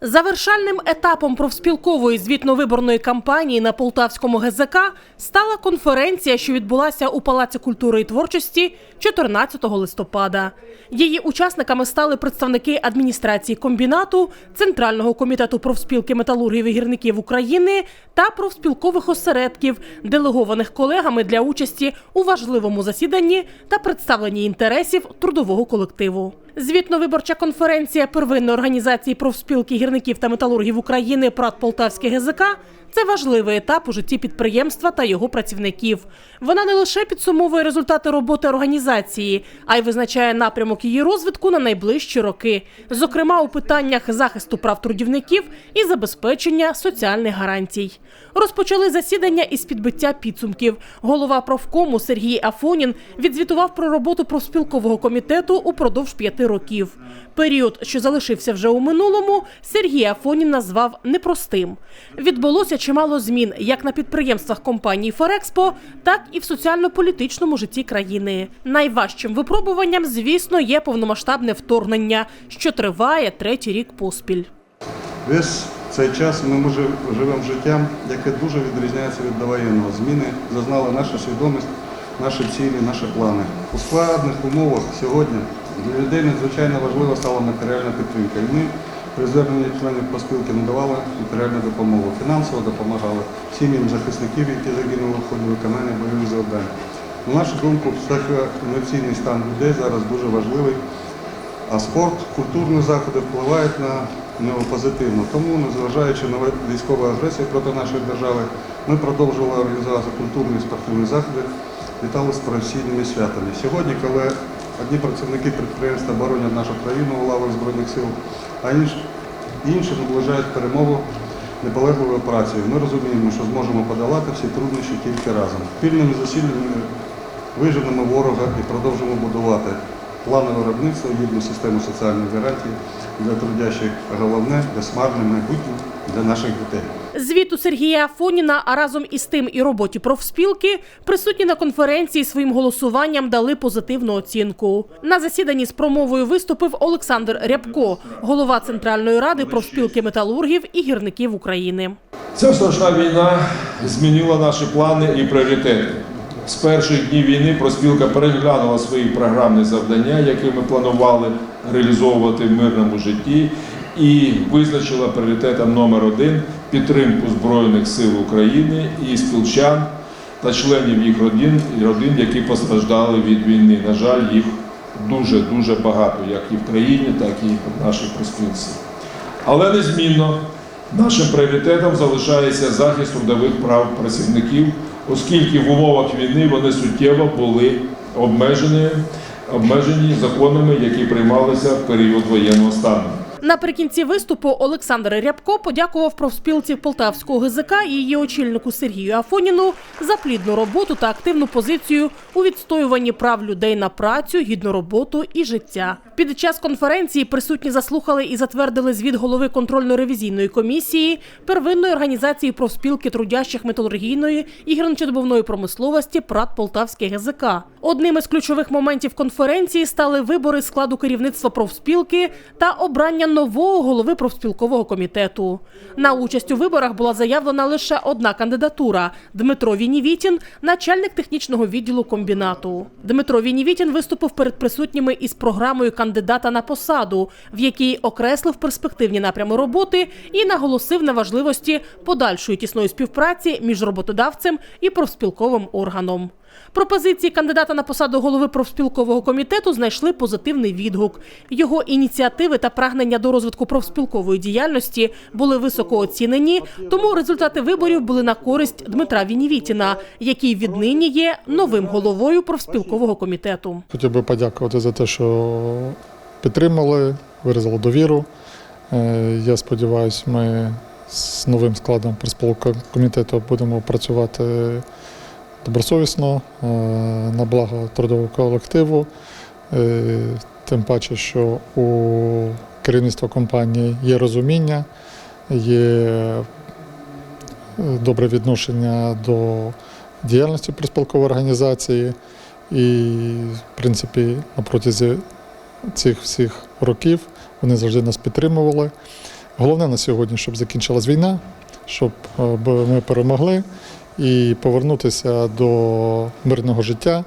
Завершальним етапом профспілкової звітно-виборної кампанії на Полтавському ГЗК стала конференція, що відбулася у Палаці культури і творчості 14 листопада. Її учасниками стали представники адміністрації комбінату, Центрального комітету профспілки металургів і гірників України та профспілкових осередків, делегованих колегами для участі у важливому засіданні та представленні інтересів трудового колективу. Звітно-виборча конференція первинної організації профспілки гірників та металургів України ПРАТ Полтавське ГЗК це важливий етап у житті підприємства та його працівників. Вона не лише підсумовує результати роботи організації, а й визначає напрямок її розвитку на найближчі роки, зокрема у питаннях захисту прав трудівників і забезпечення соціальних гарантій. Розпочали засідання із підбиття підсумків. Голова профкому Сергій Афонін відзвітував про роботу профспілкового комітету упродовж п'яти років. Період, що залишився вже у минулому, Сергій Афонін назвав непростим. Відбулося чимало змін як на підприємствах компанії Ферекспо, так і в соціально-політичному житті країни. Найважчим випробуванням, звісно, є повномасштабне вторгнення, що триває третій рік поспіль. Весь цей час ми може- живемо життям, яке дуже відрізняється від довоєнного. Зміни зазнала наша свідомість, наші цілі, наші плани. У складних умовах сьогодні для людей надзвичайно важлива стала матеріальна підтримка. Ми при зверненні членів поспілки надавали матеріальну допомогу. Фінансово допомагали сім'ям захисників, які загинули в ході виконання бойових завдань. На нашу думку, психоемоційний стан людей зараз дуже важливий. А спорт, культурні заходи впливають на нього позитивно. Тому, незважаючи на військову агресію проти нашої держави, ми продовжували організувати культурні і спортивні заходи, вітали з професійними святами. Сьогодні, коли одні працівники підприємства боронять нашу країну у лавах Збройних сил, а інші, наближають перемогу наполегливою працею, ми розуміємо, що зможемо подолати всі труднощі тільки разом. Спільними зусиллями виженемо ворога і продовжимо будувати плани виробництва, гідну систему соціальних гарантій для трудящих, головне безсмарне майбутнє для наших дітей. Звіту Сергія Афоніна, а разом із тим і роботі профспілки, присутні на конференції своїм голосуванням дали позитивну оцінку. На засіданні з промовою виступив Олександр Рябко, голова Центральної ради профспілки металургів і гірників України. Ця страшна війна змінила наші плани і пріоритети. З перших днів війни проспілка переглянула свої програмні завдання, які ми планували реалізовувати в мирному житті, і визначила пріоритетом номер один підтримку Збройних сил України і спілчан та членів їх родин, родин, які постраждали від війни. На жаль, їх дуже дуже багато, як і в країні, так і в нашій проспілці. Але незмінно нашим пріоритетом залишається захист трудових прав працівників, оскільки в умовах війни вони суттєво були обмежені, обмежені законами, які приймалися в період воєнного стану. Наприкінці виступу Олександр Рябко подякував профспілці Полтавського ГЗК і її очільнику Сергію Афоніну за плідну роботу та активну позицію у відстоюванні прав людей на працю, гідну роботу і життя. Під час конференції присутні заслухали і затвердили звіт голови контрольно-ревізійної комісії первинної організації профспілки трудящих металургійної і гірничодобувної промисловості ПРАТ Полтавське ГЗК. Одним із ключових моментів конференції стали вибори складу керівництва профспілки та обрання нового голови профспілкового комітету. На участь у виборах була заявлена лише одна кандидатура Дмитро Вінівітін, начальник технічного відділу комбінату. Дмитро Вінівітін виступив перед присутніми із програмою кандидата на посаду, в якій окреслив перспективні напрями роботи і наголосив на важливості подальшої тісної співпраці між роботодавцем і профспілковим органом. Пропозиції кандидата на посаду голови профспілкового комітету знайшли позитивний відгук. Його ініціативи та прагнення до розвитку профспілкової діяльності були високо оцінені, тому результати виборів були на користь Дмитра Вінівітіна, який віднині є новим головою профспілкового комітету. Хотів би подякувати за те, що підтримали, виразили довіру. Е, Я сподіваюся, ми з новим складом проспілкового комітету будемо працювати добросовісно е, на благо трудового колективу. Е, Тим паче, що у керівництва компанії є розуміння, є е, добре відношення до діяльності проспілкової організації. І, в принципі, на протязі цих всіх років вони завжди нас підтримували. Головне на сьогодні, щоб закінчилась війна, щоб ми перемогли і повернутися до мирного життя,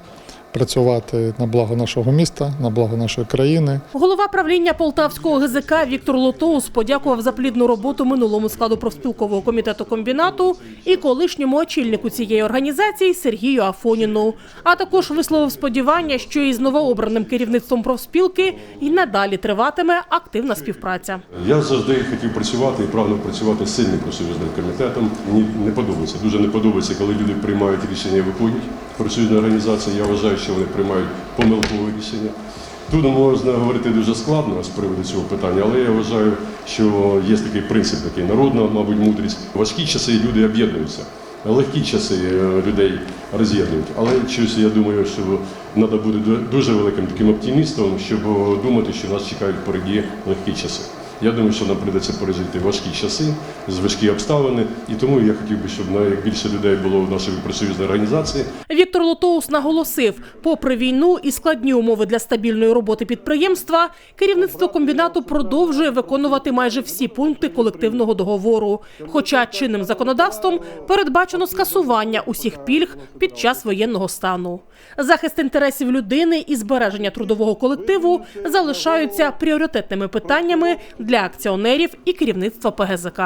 працювати на благо нашого міста, на благо нашої країни. Голова правління Полтавського ГЗК Віктор Лотоус подякував за плідну роботу минулому складу профспілкового комітету комбінату і колишньому очільнику цієї організації Сергію Афоніну. А також висловив сподівання, що із новообраним керівництвом профспілки і надалі триватиме активна співпраця. Я завжди хотів працювати і прагнув працювати з сильним профсоюзним комітетом. Мені не подобається. Дуже не подобається, коли люди приймають рішення і виходять. Профсоюзна організація, я вважаю, що вони приймають помилкове рішення. Тут можна говорити дуже складно з приводу цього питання, але я вважаю, що є такий принцип, такий народна, мабуть, мудрість. Важкі часи люди об'єднуються. Легкі часи е, людей роз'єднують. Але щось я думаю, що треба бути дуже великим таким оптимістом, щоб е, думати, що нас чекають впереді легкі часи. Я думаю, що нам прийдеться пережити важкі часи, важкі обставини, і тому я хотів би, щоб найбільше людей було в нашій профсоюзній організації. Віктор Лотоус наголосив, попри війну і складні умови для стабільної роботи підприємства, керівництво комбінату продовжує виконувати майже всі пункти колективного договору. Хоча чинним законодавством передбачено скасування усіх пільг під час воєнного стану. Захист інтересів людини і збереження трудового колективу залишаються пріоритетними питаннями для акціонерів і керівництва ПГЗК.